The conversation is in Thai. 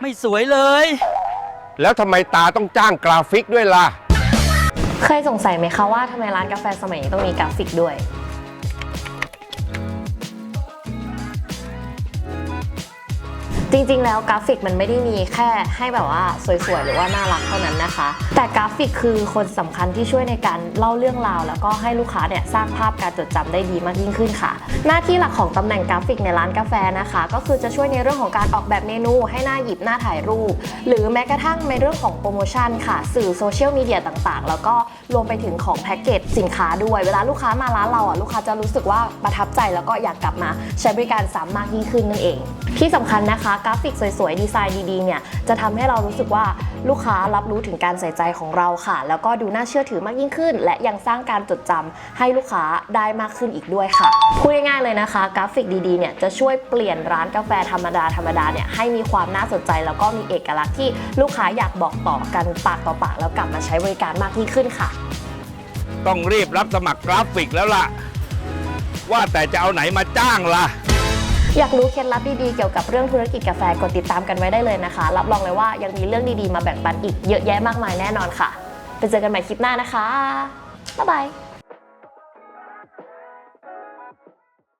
ไม่สวยเลย แล้วทำไมตาต้องจ้างกราฟิกด้วยล่ะ เคยสงสัยไหมคะว่าทำไมร้านกาแฟสมัยนี้ต้องมีกราฟิกด้วย จริงๆ แล้วกราฟิกมันไม่ได้มีแค่ให้แบบว่าสวยๆ หรือว่าน่ารักเท่านั้นนะคะ แต่กราฟิกคือคนสำคัญที่ช่วยในการเล่าเรื่องราว แล้วก็ให้ลูกค้าเนี่ยสร้างภาพการจดจำได้ดีมากยิ่งขึ้นค่ะ หน้าที่หลักของตำแหน่งกราฟิกในร้านกาแฟนะคะ ก็คือจะช่วยในเรื่องของการออกแบบเมนู ให้หน้าหยิบหน้าถ่ายรูป หรือแม้กระทั่งในเรื่องของโปรโมชั่นค่ะ สื่อโซเชียลมีเดียต่างๆ แล้วก็รวมไปถึงของแพ็กเกจสินค้าด้วย เวลาลูกค้ามาร้านเราอะลูกค้าจะรู้สึกว่าประทับใจแล้วก็อยากกลับมาใช้บริการซ้ำมากยิ่งขึ้นนั่นเอง ที่สำคัญนะคะกราฟิกสวยๆ ดีไซน์ดีๆ เนี่ย จะทำให้เรารู้สึกว่าลูกค้ารับรู้ถึงการใส่ใจของเราค่ะ แล้วก็ดูน่าเชื่อถือมากยิ่งขึ้น และยังสร้างการจดจำให้ลูกค้าได้มากขึ้นอีกด้วยค่ะพูดง่ายๆเลยนะคะ กราฟิกดีๆ เนี่ยจะช่วยเปลี่ยนร้านกาแฟธรรมดาธรรมดาเนี่ยให้มีความน่าสนใจแล้วก็มีเอกลักษณ์ที่ลูกค้าอยากบอกต่อกันปากต่อปากแล้วกลับมาใช้บริการมากยิ่งขึ้นค่ะ ต้องรีบรับสมัครกราฟิกแล้วล่ะ ว่าแต่จะเอาไหนมาจ้างล่ะ อยากรู้เคล็ดลับดีๆเกี่ยวกับเรื่องธุรกิจกาแฟกดติดตามกันไว้ได้เลยนะคะ รับรองเลยว่ายังมีเรื่องดีๆมาแบ่งปันอีกเยอะแยะมากมายแน่นอนค่ะ ไปเจอกันใหม่คลิปหน้านะคะบ๊ายบาย